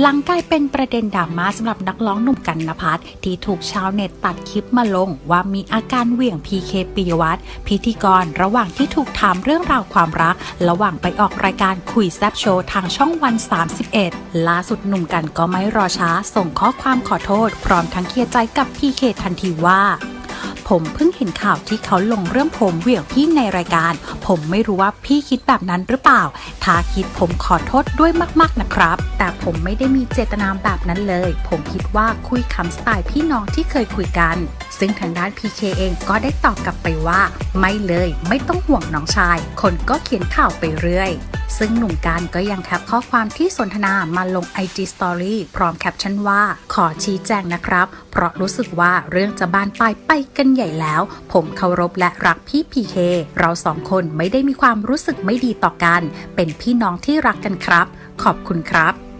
หลังกลายเป็นประเด็นดราม่าสำหรับนักร้องหนุ่มกันนภัทรที่ถูกชาวเน็ตตัดคลิปมาลง ว่ามีอาการเหวี่ยงพีเคปิยวัฒน์พิธีกรระหว่างที่ถูกถามเรื่องราวความรัก ระหว่างไปออกรายการคุยแซบโชว์ทางช่องวัน 31 ล่าสุดหนุ่มกันก็ไม่รอช้า ส่งข้อความขอโทษ พร้อมทั้งเคลียร์ใจกับพีเคทันทีว่า ผมเพิ่งเห็นข่าวที่เขาลงเรื่องผมเหวี่ยงพี่ในรายการ ผมไม่รู้ว่าพี่คิดแบบนั้นหรือเปล่า ถ้าคิดผมขอโทษด้วยมากๆนะครับ แต่ผมไม่ได้มีเจตนาแบบนั้นเลย ผมคิดว่าคุยคำสไตล์พี่น้องที่เคยคุยกัน ซึ่งทางด้าน PK เองก็ได้ตอบกลับไปว่า ไม่เลยไม่ต้องห่วงน้องชาย คนก็เขียนข่าวไปเรื่อย ซึ่งหนุ่มการก็ยังแคปข้อความที่สนทนามาลง IG Story พร้อมแคปชั่นว่า ขอชี้แจงนะครับ เพราะรู้สึกว่าเรื่องจะบานปลายไปกันใหญ่แล้ว ผมเคารพและรักพี่พีเคเราสองคนไม่ได้มีความรู้สึกไม่ดีต่อกัน เป็นพี่น้องที่รักกันครับ ขอบคุณครับ